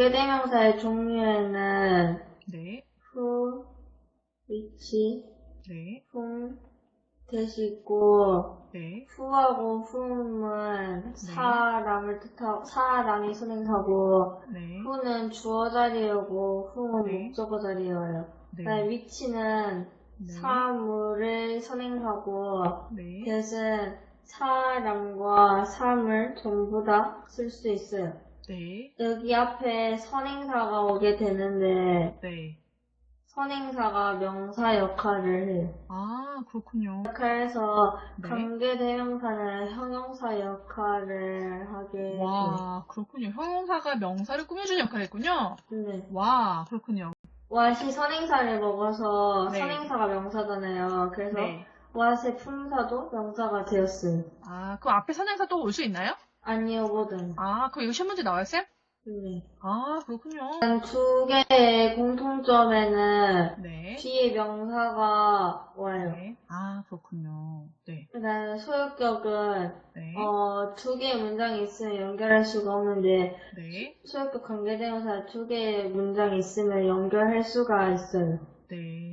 관계대명사의 종류에는 네, 후, 위치, 네, 품, 대시 있고 네, 후하고 후음은 사람을 뜻하고 사람이 선행사고 네, 후는 주어 자리이고 네. 목적어 자리여요. 그다음에 네, 위치는 네, 사물을 선행하고 네, 대신 사람과 삶을 전부 다 쓸 수 있어요. 네, 여기 앞에 선행사가 오게 되는데 네. 선행사가 명사 역할을 해요. 아, 그렇군요. 그래서 네. 관계 대명사는 형용사 역할을 하게 돼요. 와, 그렇군요. 형용사가 명사를 꾸며주는 역할을 했군요. 네. 와, 그렇군요. 왓이 선행사를 먹어서 네. 선행사가 명사잖아요. 그래서 네. 왓의 품사도 명사가 되었어요. 아, 그 앞에 선행사 또 올 수 있나요? 아니오거든. 아, 그럼 이거 시험 문제 나와요, 쌤? 네. 아, 그렇군요. 두 개의 공통점에는 네. 뒤에 명사가 와요. 네. 아, 그렇군요. 네. 그다음에 소유격은 네. 어, 두 개의 문장이 있으면 연결할 수가 없는데 네. 소유격 관계대명사 두 개의 문장이 있으면 연결할 수가 있어요. 네.